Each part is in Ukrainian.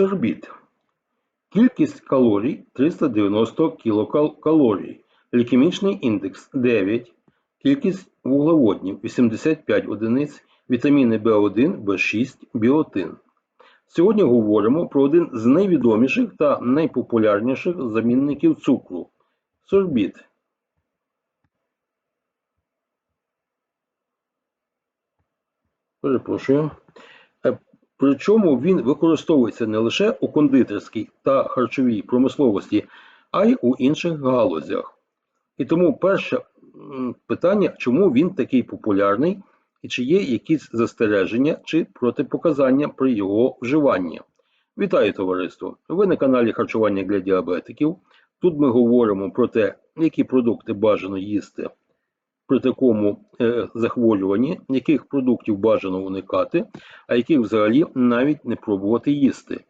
Сорбіт. Кількість калорій 390 кілокалорій. Глікемічний індекс 9. Кількість вуглеводнів 85 одиниць. Вітаміни В1, В6, біотин. Сьогодні говоримо про один з найвідоміших та найпопулярніших замінників цукру сорбіт. Перепрошую. Причому він використовується не лише у кондитерській та харчовій промисловості, а й у інших галузях. І тому перше питання, чому він такий популярний і чи є якісь застереження чи протипоказання при його вживанні. Вітаю товариство! Ви на каналі Харчування для діабетиків. Тут ми говоримо про те, які продукти бажано їсти при такому е, захворюванні, яких продуктів бажано уникати, а яких взагалі навіть не пробувати їсти.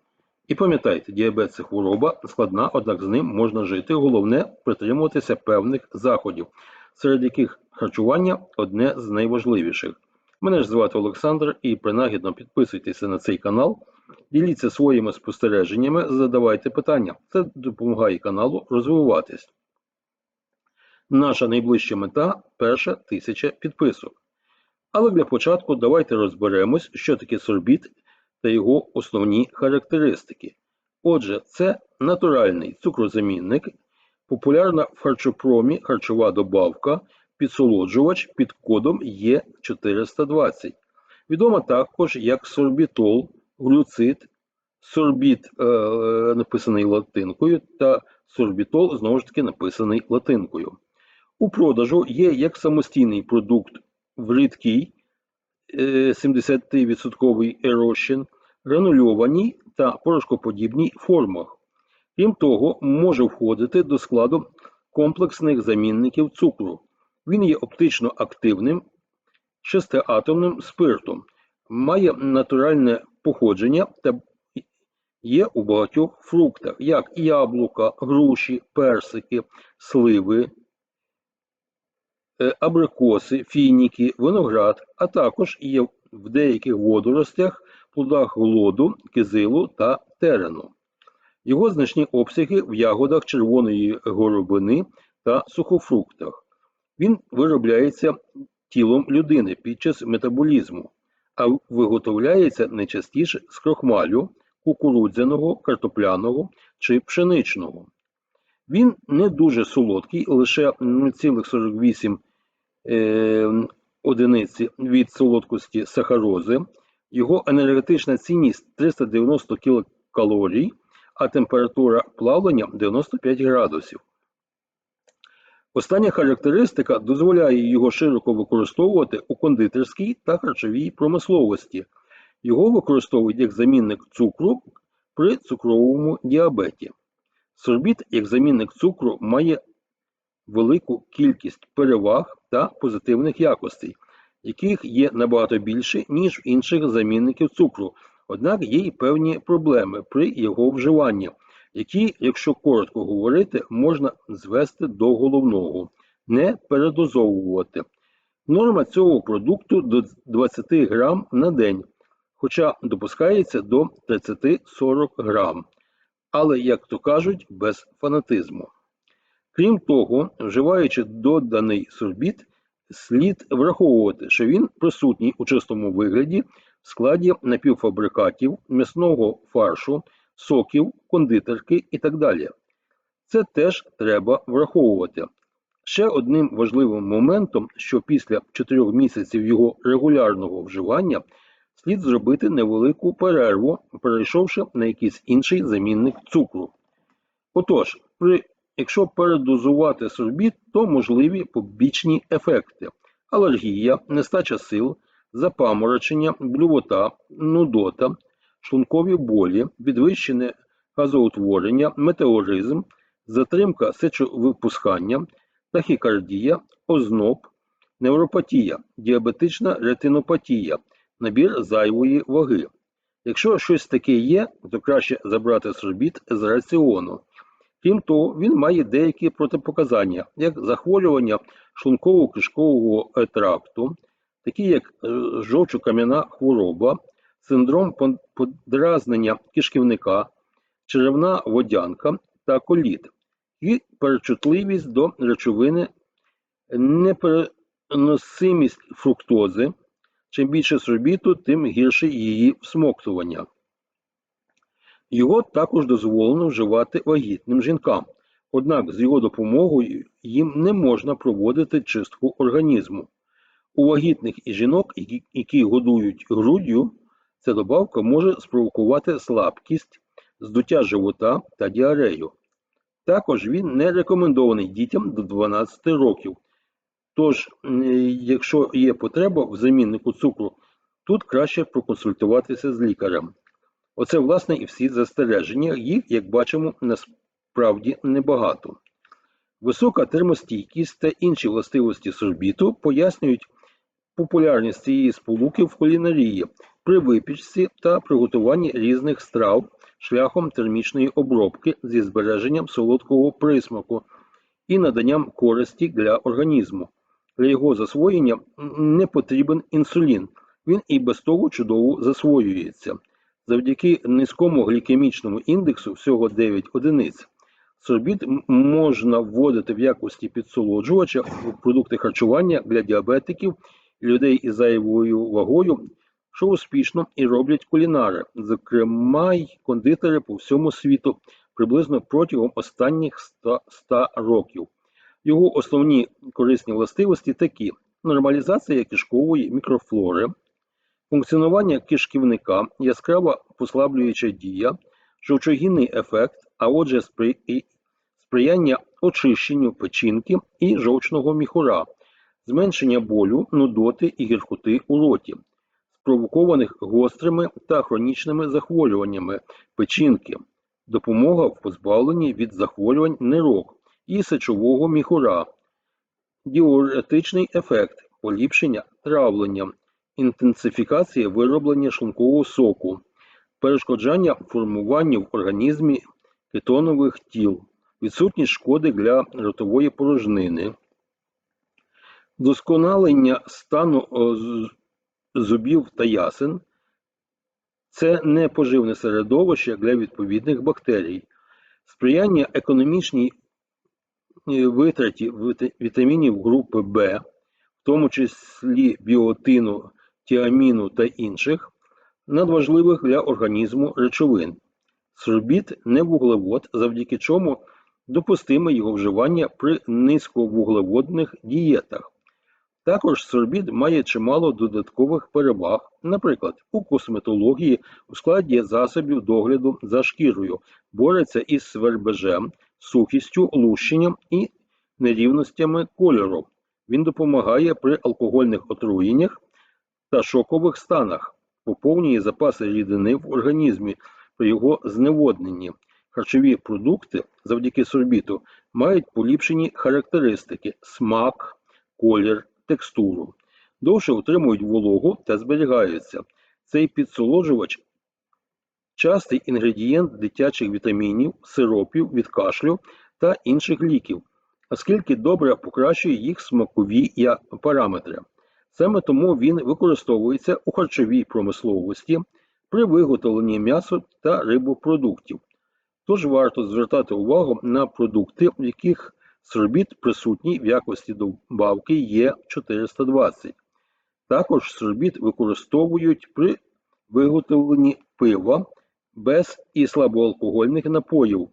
І пам'ятайте, діабет це хвороба складна, однак з ним можна жити. Головне притримуватися певних заходів, серед яких харчування одне з найважливіших. Мене ж звати Олександр і принагідно підписуйтеся на цей канал, діліться своїми спостереженнями, задавайте питання. Це допомагає каналу розвиватись. Наша найближча мета перша тисяча підписок. Але для початку давайте розберемось, що таке сорбіт та його основні характеристики. Отже, це натуральний цукрозамінник, популярна в харчопромі харчова добавка, підсолоджувач під кодом Е420. Відома також як сорбітол, глюцид, сорбіт е, написаний латинкою, та сорбітол знову ж таки написаний латинкою. У продажу є як самостійний продукт в рідкий 70% розчин, гранульованій та порошкоподібній формах. Крім того, може входити до складу комплексних замінників цукру. Він є оптично активним шестиатомним спиртом, має натуральне походження та є у багатьох фруктах, як яблука, груші, персики, сливи, Е, абрикоси, фініки, виноград, а також є в деяких водоростях, плодах голоду, кизилу та терену. Його значні обсяги в ягодах червоної горобини та сухофруктах. Він виробляється тілом людини під час метаболізму, а виготовляється найчастіше з крохмалю, кукурудзяного, картопляного чи пшеничного. Він не дуже солодкий, лише 0,48 Е, одиниці від солодкості сахарози, його енергетична цінність 390 кілокалорій, а температура плавлення 95 градусів. Остання характеристика дозволяє його широко використовувати у кондитерській та харчовій промисловості. Його використовують як замінник цукру при цукровому діабеті. Сорбіт як замінник цукру має велику кількість переваг та позитивних якостей, яких є набагато більше, ніж в інших замінників цукру, однак є й певні проблеми при його вживанні, які, якщо коротко говорити, можна звести до головного не передозовувати. Норма цього продукту до 20 грам на день, хоча допускається до 30-40 грам. Але, як то кажуть, без фанатизму. Крім того, вживаючи доданий сорбіт, слід враховувати, що він присутній у чистому вигляді в складі напівфабрикатів, м'ясного фаршу, соків, кондитерки і так далі. Це теж треба враховувати. Ще одним важливим моментом, що після 4 місяців його регулярного вживання слід зробити невелику перерву, перейшовши на якийсь інший замінник цукру. Отож, при Якщо передозувати сорбіт, то можливі побічні ефекти: алергія, нестача сил, запаморочення, блювота, нудота, шлункові болі, підвищене газоутворення, метеоризм, затримка сечовипускання, тахікардія, озноб, невропатія, діабетична ретинопатія, набір зайвої ваги. Якщо щось таке є, то краще забрати сорбіт з раціону. Крім того, він має деякі протипоказання, як захворювання шлунково кишкового тракту, такі як е, жовчокам'яна хвороба, синдром подразнення кишківника, черевна водянка та коліт і перечутливість до речовини, непереносимість фруктози. Чим більше сорбіту, тим гірше її всмоктування. Його також дозволено вживати вагітним жінкам, однак з його допомогою їм не можна проводити чистку організму. У вагітних і жінок, які- годують груддю, ця добавка може спровокувати слабкість, здуття живота та діарею. Також він не рекомендований дітям до 12 років. Тож, якщо є потреба в заміннику цукру, тут краще проконсультуватися з лікарем. Оце, власне, і всі застереження. Їх, як бачимо, насправді небагато. Висока термостійкість та інші властивості сорбіту пояснюють популярність цієї сполуки в кулінарії при випічці та приготуванні різних страв шляхом термічної обробки зі збереженням солодкого присмаку і наданням користі для організму. Для його засвоєння не потрібен інсулін, він і без того чудово засвоюється. Завдяки низькому глікемічному індексу всього 9 одиниць. Сорбіт можна вводити в якості підсолоджувача в продукти харчування для діабетиків і людей із зайвою вагою, що успішно і роблять кулінари, зокрема й кондитери по всьому світу приблизно протягом останніх 100, 100 років. Його основні корисні властивості такі: нормалізація кишкової мікрофлори, функціонування кишківника, яскрава послаблююча дія, жовчогінний ефект, а отже, спри- сприяння очищенню печінки і жовчного міхура, зменшення болю, нудоти і гіркоти у роті, спровокованих гострими та хронічними захворюваннями печінки, допомога в позбавленні від захворювань нирок і сечового міхура, діуретичний ефект, поліпшення травлення, інтенсифікація вироблення шлункового соку, перешкоджання формуванню в організмі кетонових тіл, відсутність шкоди для ротової порожнини, досконалення стану зубів та ясен. Це не поживне середовище для відповідних бактерій, сприяння економічній е, витраті вітамінів групи В, в тому числі біотину, тіаміну та інших, надважливих для організму речовин. Сорбіт не вуглевод, завдяки чому допустиме його вживання при низьковуглеводних дієтах. Також сорбіт має чимало додаткових переваг, наприклад, у косметології у складі засобів догляду за шкірою, бореться із свербежем, сухістю, лущенням і нерівностями кольору. Він допомагає при алкогольних отруєннях та шокових станах, поповнює запаси рідини в організмі при його зневодненні. Харчові продукти завдяки сорбіту мають поліпшені характеристики: смак, колір, текстуру, довше утримують вологу та зберігаються. Цей підсолоджувач частий інгредієнт дитячих вітамінів, сиропів від кашлю та інших ліків, оскільки добре покращує їх смакові параметри. Саме тому він використовується у харчовій промисловості при виготовленні м'яса та рибопродуктів. Тож варто звертати увагу на продукти, в яких сорбіт присутній в якості добавки є 420. Також сорбіт використовують при виготовленні пива без і слабоалкогольних напоїв,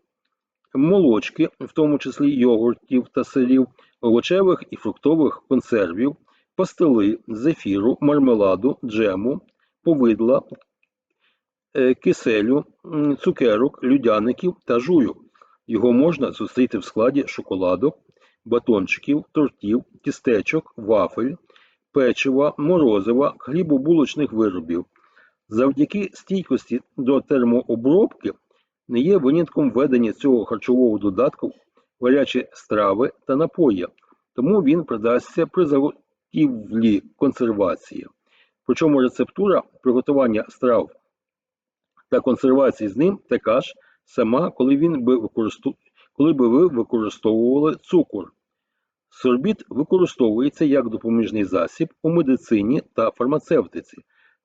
молочки, в тому числі йогуртів та сирів, овочевих і фруктових консервів, пастили, зефіру, мармеладу, джему, повидла, е, киселю, цукерок, людяників та жую. Його можна зустріти в складі шоколадок, батончиків, тортів, тістечок, вафель, печива, морозива, хлібобулочних виробів. Завдяки стійкості до термообробки не є винятком введення цього харчового додатку в гарячі страви та напої, тому він придасться при заготівлі консервації. Причому рецептура приготування страв та консервації з ним така ж сама, коли, він би використу... коли би ви використовували цукор. Сорбіт використовується як допоміжний засіб у медицині та фармацевтиці.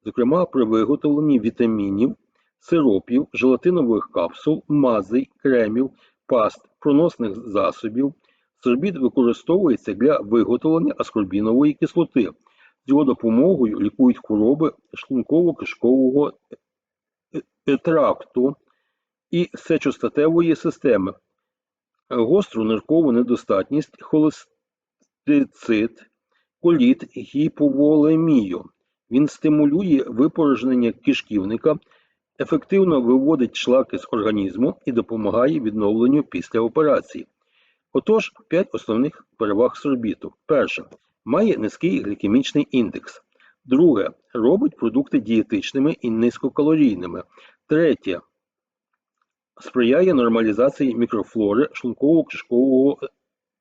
зокрема при виготовленні вітамінів, сиропів, желатинових капсул, мазей, кремів, паст, проносних засобів. Сорбіт використовується для виготовлення аскорбінової кислоти. З його допомогою лікують хвороби шлунково-кишкового е- е- тракту і сечостатевої системи, гостру ниркову недостатність, холестицит, коліт, гіповолемію. Він стимулює випорожнення кишківника, ефективно виводить шлаки з організму і допомагає відновленню після операції. Отож, 5 основних переваг сорбіту. Перше. Має низький глікемічний індекс. Друге. Робить продукти дієтичними і низькокалорійними. Третє. Сприяє нормалізації мікрофлори шлунково-кишкового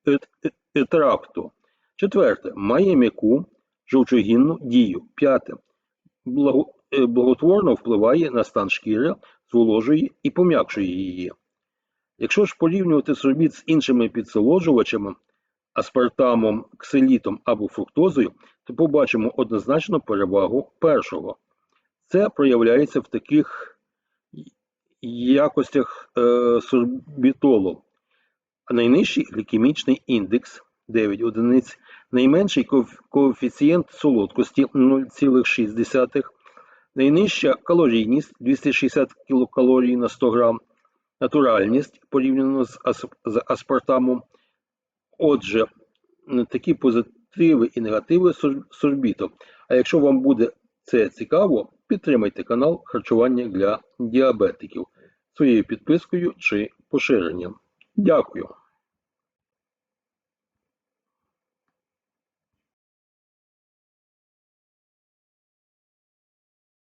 е- е- е- тракту. Четверте. Має м'яку жовчогінну дію. П'яте. Благотворно впливає на стан шкіри, зволожує і пом'якшує її. Якщо ж порівнювати сорбіт з іншими підсолоджувачами, аспартамом, ксилітом або фруктозою, то побачимо однозначно перевагу першого. Це проявляється в таких якостях е, сорбітолу. Найнижчий глікемічний індекс 9 одиниць, найменший коефіцієнт солодкості 0,6, найнижча калорійність 260 кілокалорій на 100 грам, натуральність порівняно з, ас- з аспартамом. Отже, такі позитиви і негативи сорбіток. А якщо вам буде це цікаво, підтримайте канал Харчування для діабетиків своєю підпискою чи поширенням. Дякую.